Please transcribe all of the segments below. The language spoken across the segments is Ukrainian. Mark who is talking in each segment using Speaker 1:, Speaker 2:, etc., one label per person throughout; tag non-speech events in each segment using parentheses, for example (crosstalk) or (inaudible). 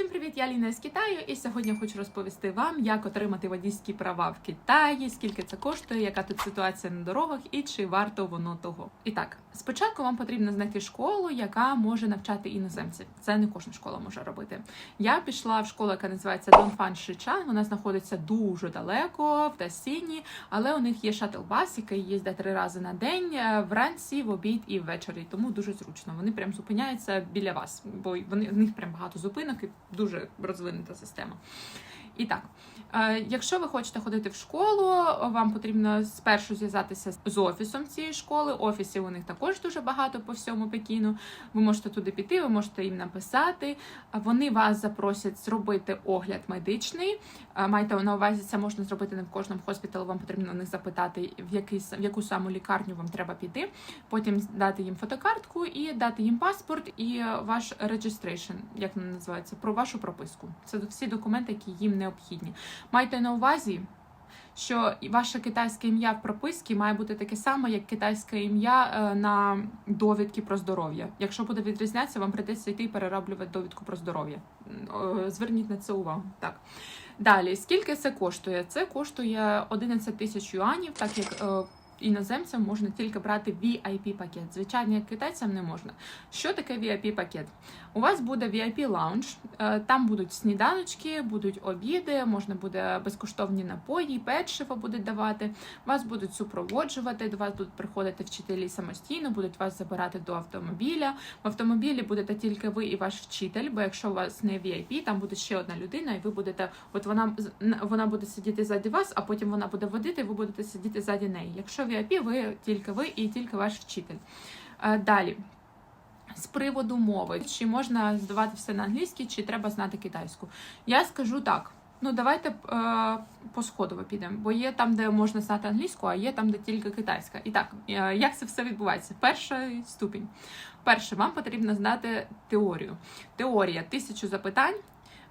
Speaker 1: Всім привіт, я Ліна з Китаю, і сьогодні хочу розповісти вам, як отримати водійські права в Китаї, скільки це коштує, яка тут ситуація на дорогах і чи варто воно того. І так, спочатку вам потрібно знайти школу, яка може навчати іноземців. Це не кожна школа може робити. Я пішла в школу, яка називається Донфан Шичан. Вона знаходиться дуже далеко в Тасіні, але у них є шатл-бас, який їздить три рази на день е, вранці, в обід і ввечері. Тому дуже зручно. Вони прям зупиняються біля вас, бо вони в них прям багато зупинок і дуже розвинута система. І так, е, якщо ви хочете ходити в школу, вам потрібно спершу зв'язатися з офісом цієї школи. Офісів у них також дуже багато по всьому Пекіну. Ви можете туди піти, ви можете їм написати. Вони вас запросять зробити огляд медичний. Е, Майте на увазі, це можна зробити не в кожному хоспіталі. Вам потрібно у запитати, в, який, в яку саму лікарню вам треба піти. Потім дати їм фотокартку і дати їм паспорт і ваш registration, як воно називається, про вашу прописку. Це всі документи, які їм необхідні. Майте на увазі. Що ваше китайське ім'я в прописці має бути таке саме, як китайське ім'я е, на довідки про здоров'я. Якщо буде відрізнятися, вам прийдеться йти перероблювати довідку про здоров'я. Зверніть на це увагу. Так. Далі, скільки це коштує? Це коштує 11 тисяч юанів, так як е, іноземцям можна тільки брати VIP пакет. Звичайно, як китайцям не можна. Що таке VIP пакет? У вас буде VIP лаунж, е, там будуть сніданочки, будуть обіди, можна буде безкоштовні напої, печиво будуть давати. Вас будуть супроводжувати, до вас будуть приходити вчителі самостійно, будуть вас забирати до автомобіля. В автомобілі будете тільки ви і ваш вчитель, бо якщо у вас не VIP, там буде ще одна людина, і ви будете, от вона вона буде сидіти ззаді вас, а потім вона буде водити, і ви будете сидіти ззаді неї. Якщо VIP, ви тільки ви і тільки ваш вчитель. Е, Далі. З приводу мови, чи можна здавати все на англійській, чи треба знати китайську? Я скажу так. Ну, давайте е, по сходово підемо, бо є там, де можна знати англійську, а є там, де тільки китайська. І так, е, як це все відбувається? Перший ступінь. Перше, вам потрібно знати теорію. Теорія тисячу запитань.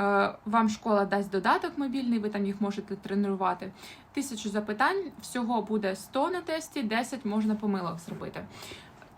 Speaker 1: Е, Вам школа дасть додаток мобільний, ви там їх можете тренувати. Тисячу запитань, всього буде 100 на тесті, 10 можна помилок зробити.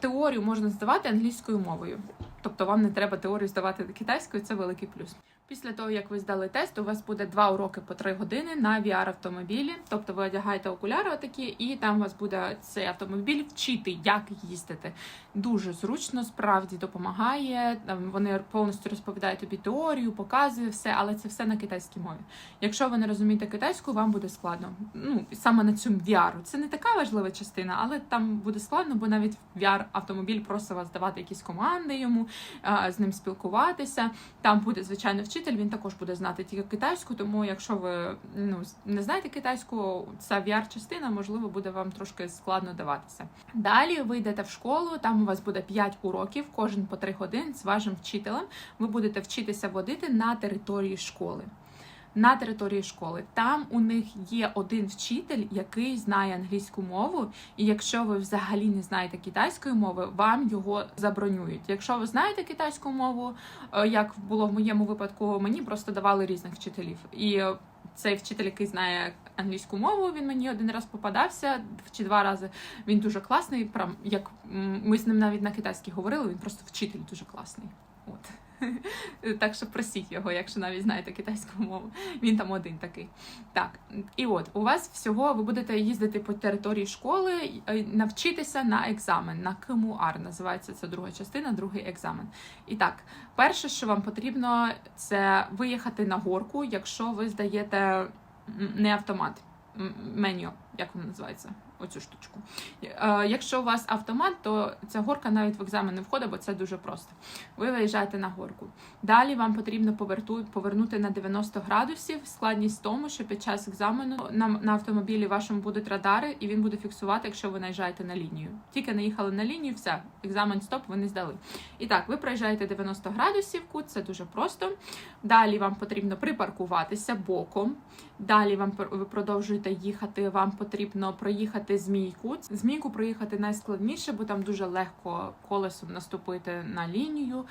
Speaker 1: Теорію можна здавати англійською мовою. Тобто вам не треба теорію здавати китайською, це великий плюс. Після того, як ви здали тест, у вас буде два уроки по 3 години на VR-автомобілі. Тобто ви одягаєте окуляри отакі, і там у вас буде цей автомобіль вчити, як їздити. Дуже зручно, справді допомагає. Там Вони повністю розповідають тобі теорію, показує все, але це все на китайській мові. Якщо ви не розумієте китайську, вам буде складно. Ну саме на цьому VR. Це не така важлива частина, але там буде складно, бо навіть VR автомобіль просить вас давати якісь команди йому, з ним спілкуватися. Там буде звичайно вчитель. Він також буде знати тільки китайську. Тому, якщо ви ну не знаєте китайську, ця VR-частина можливо буде вам трошки складно даватися. Далі ви йдете в школу. Там у вас буде 5 уроків, кожен по 3 години з вашим вчителем. Ви будете вчитися водити на території школи. На території школи там у них є один вчитель, який знає англійську мову, і якщо ви взагалі не знаєте китайської мови, вам його забронюють. Якщо ви знаєте китайську мову, е, як було в моєму випадку, мені просто давали різних вчителів. І е, цей вчитель, який знає англійську мову, він мені один раз попадався чи два рази. Він дуже класний. Прям як ми з ним навіть на китайській говорили, він просто вчитель дуже класний. От. (laughs) Так що просіть його, якщо навіть знаєте китайську мову. Він там один такий. Так, і от у вас всього ви будете їздити по території школи, е, навчитися на екзамен, на КМУАР. Називається це друга частина, другий екзамен. І так, перше, що вам потрібно, це виїхати на горку, якщо ви здаєте не автомат, меню, як воно називається, оцю штучку. Е, Якщо у вас автомат, то ця горка навіть в екзамен не входить, бо це дуже просто. Ви виїжджаєте на горку. Далі вам потрібно повернути на 90 градусів. Складність в тому, що під час екзамену на, автомобілі вашому будуть радари, і він буде фіксувати, якщо ви наїжджаєте на лінію. Тільки наїхали на лінію, все, екзамен стоп, ви не здали. І так, ви проїжджаєте 90 градусів, кут, це дуже просто. Далі вам потрібно припаркуватися боком. Далі вам ви продовжуєте їхати. Вам потрібно проїхати змійку. Змійку проїхати найскладніше, бо там дуже легко колесом наступити на лінію.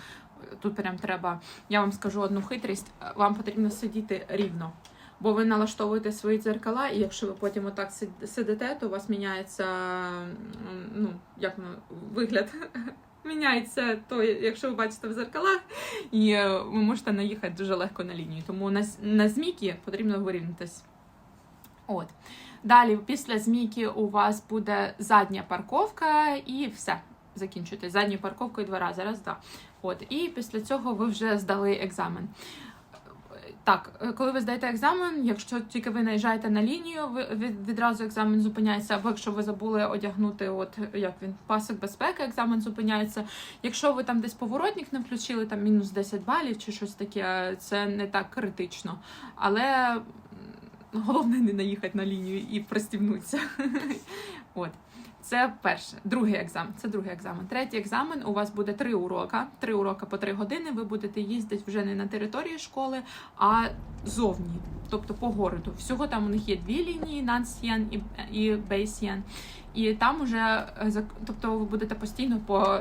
Speaker 1: Тут прям треба. Я вам скажу одну хитрість. Вам потрібно сидіти рівно. Бо ви налаштовуєте свої дзеркала, і якщо ви потім отак сидите, то у вас міняється ну, як воно, вигляд (laughs) міняється то, якщо ви бачите в зеркалах, і ви можете наїхати дуже легко на лінію. Тому на, на змійки потрібно вирівнятись. От. Далі, після змійки у вас буде задня парковка і все. Закінчуєте задньою парковкою два рази. Раз, два. От. І після цього ви вже здали екзамен. Так, е, коли ви здаєте екзамен, якщо тільки ви наїжджаєте на лінію, ви відразу екзамен зупиняється. Або якщо ви забули одягнути, от як він пасок безпеки, екзамен зупиняється. Якщо ви там десь поворотник не включили, там мінус 10 балів чи щось таке, це не так критично. Але головне не наїхати на лінію і пристібнутися. (laughs) От. Це перше, другий екзамен. Це другий екзамен. Третій екзамен. У вас буде три урока. Три уроки по три години. Ви будете їздити вже не на території школи, а зовні, тобто по городу. Всього там у них є дві лінії: Нансьєн і, Бейсьєн. І там уже е, тобто ви будете постійно по.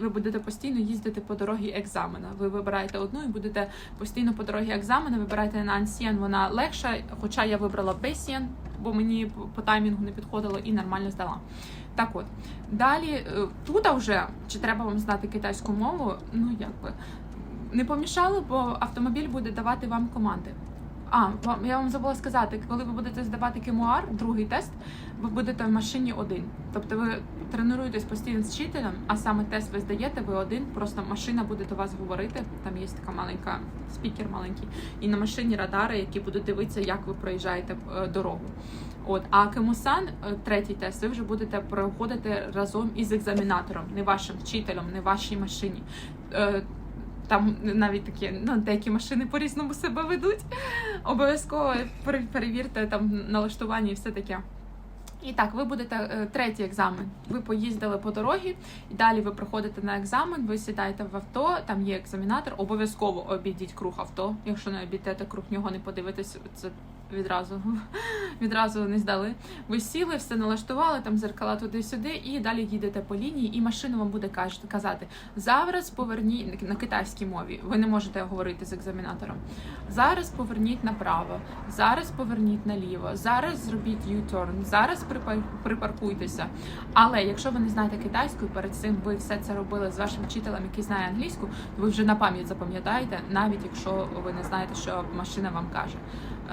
Speaker 1: Ви будете постійно їздити по дорогі екзамена. Ви вибираєте одну і будете постійно по дорогі екзамена. Вибираєте Нансьєн, вона легша, хоча я вибрала Бейсьєн, бо мені по- таймінгу не підходило і нормально здала. Так от далі е, тут вже чи треба вам знати китайську мову? Ну якби не помішало, бо автомобіль буде давати вам команди. А, я вам забула сказати, коли ви будете здавати кемуар, другий тест, ви будете в машині один. Тобто ви тренуєтесь постійно з вчителем, а саме тест ви здаєте, ви один, просто машина буде до вас говорити. Там є така маленька спікер маленький, і на машині радари, які будуть дивитися, як ви проїжджаєте е, дорогу. От, а Кемусан, е, третій тест, ви вже будете проходити разом із екзаменатором, не вашим вчителем, не вашій машині. Там навіть такі, ну, деякі машини по-різному себе ведуть. Обов'язково перевірте там налаштування і все таке. І так, ви будете е, третій екзамен. Ви поїздили по дорогі, і далі ви проходите на екзамен, ви сідаєте в авто, там є екзаменатор, обов'язково обійдіть круг авто. Якщо не обійдете круг нього, не подивитесь, це відразу, відразу не здали. Ви сіли, все налаштували, там зеркала туди-сюди, і далі їдете по лінії, і машина вам буде казати: зараз поверніть на китайській мові. Ви не можете говорити з екзаменатором. Зараз поверніть направо, зараз поверніть наліво, зараз зробіть U-turn, зараз припар- припаркуйтеся. Але якщо ви не знаєте китайську, перед цим ви все це робили з вашим вчителем, який знає англійську, то ви вже на пам'ять запам'ятаєте, навіть якщо ви не знаєте, що машина вам каже.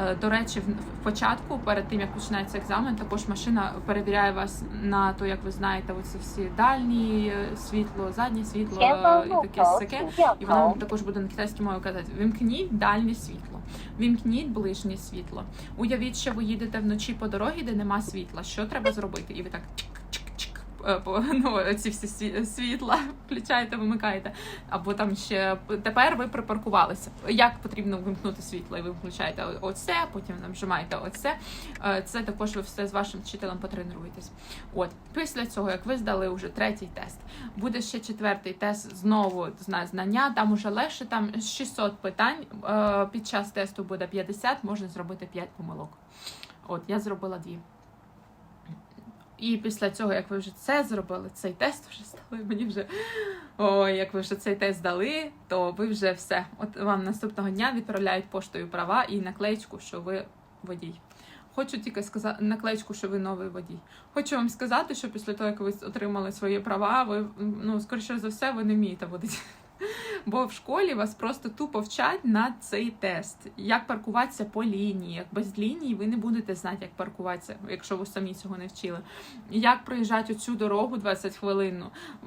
Speaker 1: Е, До речі, в початку, перед тим як починається екзамен, також машина перевіряє вас на то, як ви знаєте, оці всі дальні е, світло, заднє світло е, і таке сяке. І вона вам також буде на китайській мові казати: вимкніть дальнє світло, вимкніть ближнє світло. Уявіть, що ви їдете вночі по дорозі, де нема світла. Що треба зробити? І ви так (laughs) Ну, ці всі світла (laughs) включаєте, вимикаєте. Або там ще тепер ви припаркувалися. Як потрібно вимкнути світло? І ви включаєте оце, потім нажимаєте оце. Е, Це також ви все з вашим вчителем потренуєтесь. От після цього, як ви здали вже третій тест, буде ще четвертий тест знову знання. Там уже легше, там 600 питань. Е, Під час тесту буде 50, можна зробити 5 помилок. От я зробила дві. І після цього, як ви вже це зробили, цей тест вже здали, (laughs) мені вже ой, як ви вже цей тест здали, то ви вже все. От вам наступного дня відправляють поштою права і наклеєчку, що ви водій. Хочу тільки сказати наклеєчку, що ви новий водій. Хочу вам сказати, що після того, як ви отримали свої права, ви ну скоріше за все, ви не вмієте водити. Бо в школі вас просто тупо вчать на цей тест. Як паркуватися по лінії. Як без лінії ви не будете знати, як паркуватися, якщо ви самі цього не вчили. Як проїжджати оцю дорогу 20 хвилин,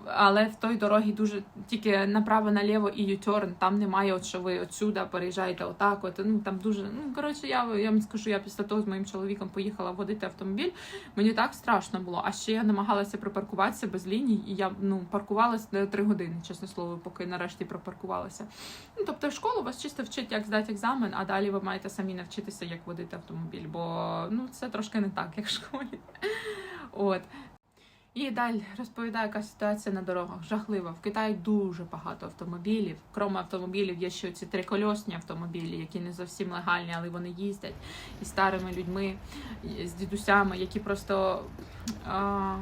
Speaker 1: але в той дорогі дуже тільки направо наліво і ю-терн, там немає, от що ви отсюда переїжджаєте отак. От ну там дуже ну коротше, я, я вам скажу, я після того з моїм чоловіком поїхала водити автомобіль. Мені так страшно було. А ще я намагалася припаркуватися без ліній, і я ну паркувалася три години, чесне слово, поки нарешті припаркувалася. Ну тобто, в школу вас чисто вчить, як здати екзамен, а далі ви маєте самі навчитися, як водити автомобіль, бо ну це трошки не так, як в школі. От. І далі розповідаю, яка ситуація на дорогах. Жахлива. В Китаї дуже багато автомобілів. Крім автомобілів, є ще ці трикольосні автомобілі, які не зовсім легальні, але вони їздять і старими людьми, і з дідусями, які просто. А...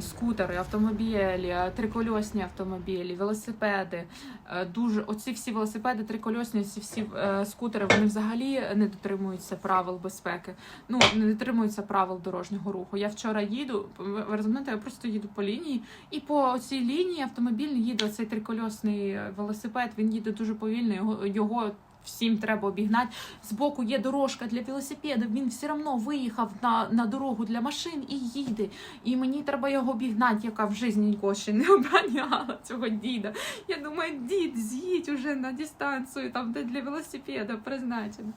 Speaker 1: скутери, автомобілі, трикольосні автомобілі, велосипеди. Е, Дуже оці всі велосипеди, трикольосні, ці всі е, скутери, вони взагалі не дотримуються правил безпеки. Ну не дотримуються правил дорожнього руху. Я вчора їду, ви розумієте, я просто їду по лінії, і по цій лінії автомобільний їде цей трикольосний е, велосипед. Він їде дуже повільно. Його його всім треба обігнати. Збоку є дорожка для велосипедів. Він все одно виїхав на, на дорогу для машин і їде. І мені треба його обігнати, яка в житті нікого ще не (laughs) обганяла цього діда. Я думаю, дід, з'їдь уже на дистанцію, там де для велосипеда призначено.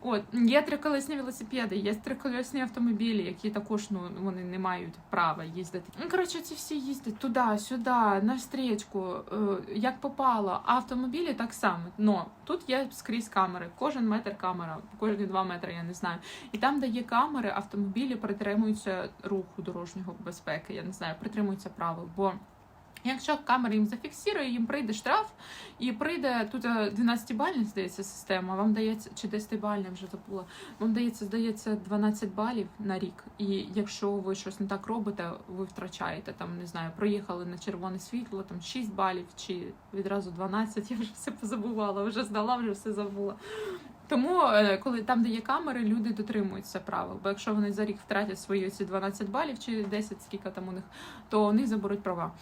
Speaker 1: От є триколесні велосипеди, є триколесні автомобілі, які також ну вони не мають права їздити. Ну коротше, ці всі їздять туди, сюди, на стрічку, е, як попало. Автомобілі так само. Но тут є скрізь камери, кожен метр камера, кожні два метри, я не знаю. І там, де є камери, автомобілі притримуються руху дорожнього безпеки. Я не знаю, притримуються правил. Бо якщо камера їм зафіксує, їм прийде штраф, і прийде тут 12 бальна здається система. Вам дається чи 10 бальна вже забула. Вам дається, здається, 12 балів на рік. І якщо ви щось не так робите, ви втрачаєте там, не знаю, проїхали на червоне світло, там 6 балів чи відразу 12, Я вже все позабувала, вже здала, вже все забула. Тому, е, коли там, де є камери, люди дотримуються правил. Бо якщо вони за рік втратять свої ці 12 балів чи 10, скільки там у них, то у них заберуть права.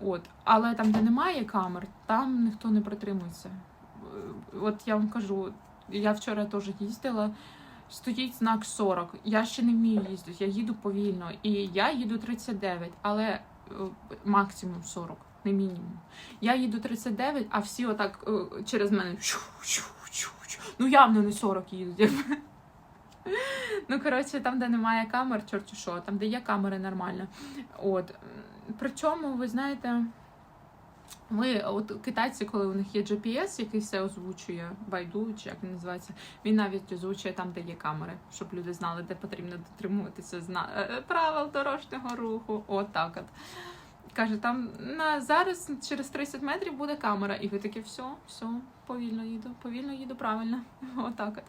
Speaker 1: От. Але там, де немає камер, там ніхто не притримується. Е, От я вам кажу, я вчора теж їздила. Стоїть знак 40. Я ще не вмію їздити, я їду повільно. І я їду 39, але е, максимум 40, не мінімум. Я їду 39, а всі отак через мене. Ну явно не 40 їдуть. Ну, коротше, там, де немає камер, чорті що, там, де є камери, нормально. От. Причому, ви знаєте, ми, от китайці, коли у них є GPS, який все озвучує, байду, чи як він називається, він навіть озвучує там, де є камери, щоб люди знали, де потрібно дотримуватися е, правил дорожнього руху. От так от. Каже, там на зараз через 30 метрів буде камера, і ви такі, все, все, повільно їду, повільно їду, правильно. (laughs) Отак от.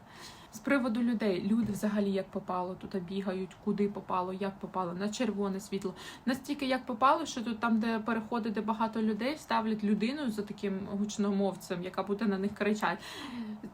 Speaker 1: З приводу людей, люди взагалі як попало, тут бігають, куди попало, як попало, на червоне світло. Настільки як попало, що тут там, де переходи, де багато людей, ставлять людину за таким гучномовцем, яка буде на них кричати: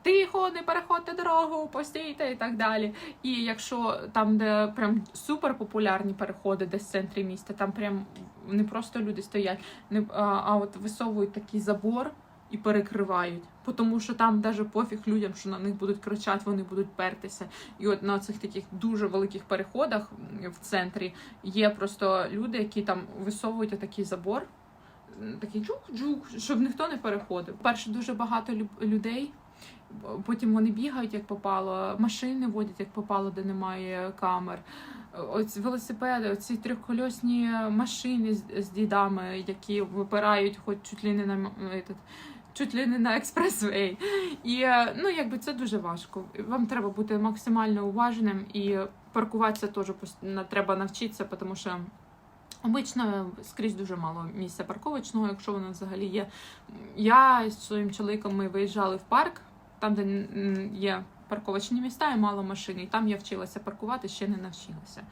Speaker 1: Тихо, не переходьте дорогу, постійте і так далі. І якщо там, де прям супер популярні переходи, десь в центрі міста, там прям не просто люди стоять, не а, а от висовують такий забор і перекривають. Тому що там навіть пофіг людям, що на них будуть кричати, вони будуть пертися. І от на цих таких дуже великих переходах в центрі є просто люди, які там висовують такий забор, такий джук-джук, щоб ніхто не переходив. Перше, дуже багато людей. Потім вони бігають як попало, машини водять як попало, де немає камер. Оці велосипеди, оці трьохкольосні машини з, з дідами, які випирають хоч чуть ли не на этот, чуть ли не на експресвей. І е, ну, якби це дуже важко. Вам треба бути максимально уважним і паркуватися теж треба навчитися, тому що. Обично скрізь дуже мало місця парковочного, якщо воно взагалі є. Я з своїм чоловіком ми виїжджали в парк, там, де є парковочні міста і мало машин. І там я вчилася паркувати, ще не навчилася.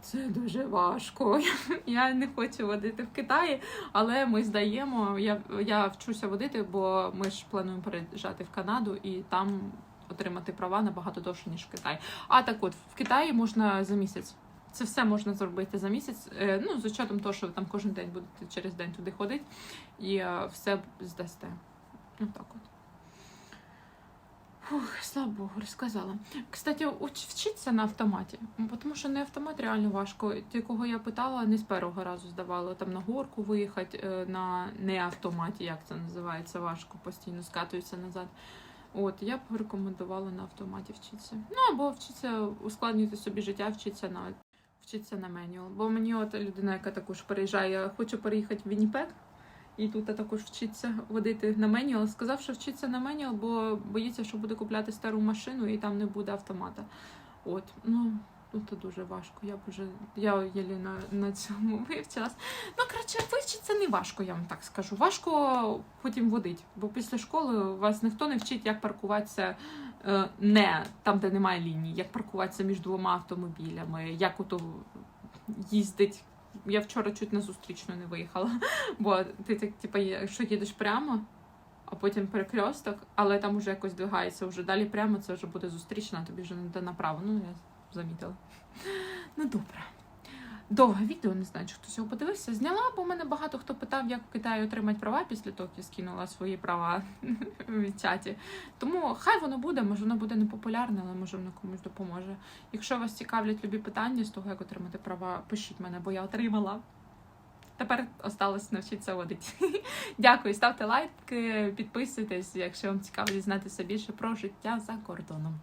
Speaker 1: Це дуже важко. (laughs) Я не хочу водити в Китаї, але ми здаємо. Я, я вчуся водити, бо ми ж плануємо переїжджати в Канаду і там отримати права набагато довше, ніж в Китаї. А так от в Китаї можна за місяць. Це все можна зробити за місяць. е, Ну, з учетом того, що ви там кожен день будете через день туди ходити і е, все здасте. Отак от. Фух, слава Богу, розказала. Кстати, вчиться на автоматі, тому що на автомат реально важко. Ті, кого я питала, не з першого разу здавала там на горку виїхати е, на не автоматі, як це називається, важко, постійно скатуються назад. От, я б рекомендувала на автоматі вчитися. Ну або вчитися ускладнювати собі життя, вчитися на вчитися на менюал. Бо мені от людина, яка також переїжджає, я хочу переїхати в Вінніпек, і тут також вчиться водити на менюал. Сказав, що вчиться на менюал, бо боїться, що буде купляти стару машину і там не буде автомата. От, ну. Ну, то дуже важко. Я б вже я єлі на, цьому (laughs) вивчилась. Ну, коротше, вивчитися не важко, я вам так скажу. Важко потім водити, бо після школи вас ніхто не вчить, як паркуватися е, не там, де немає лінії, як паркуватися між двома автомобілями, як ото їздить я вчора чуть на зустрічну не виїхала. (laughs) Бо ти так, типу, якщо їдеш прямо, а потім перекресток, але там уже якось двигається. Вже далі прямо це вже буде зустрічна, тобі вже не йде направо. Ну, я замітила. (laughs) Ну, добре. Довге відео, не знаю, чи хтось його подивився. Зняла, бо мене багато хто питав, як в Китаї отримати права після того, як я скинула свої права (laughs) в чаті. Тому хай воно буде, може воно буде непопулярне, але може воно комусь допоможе. Якщо вас цікавлять любі питання з того, як отримати права, пишіть мене, бо я отримала. Тепер осталось навчитися водити. (laughs) Дякую, ставте лайки, підписуйтесь, якщо вам цікаво дізнатися більше про життя за кордоном.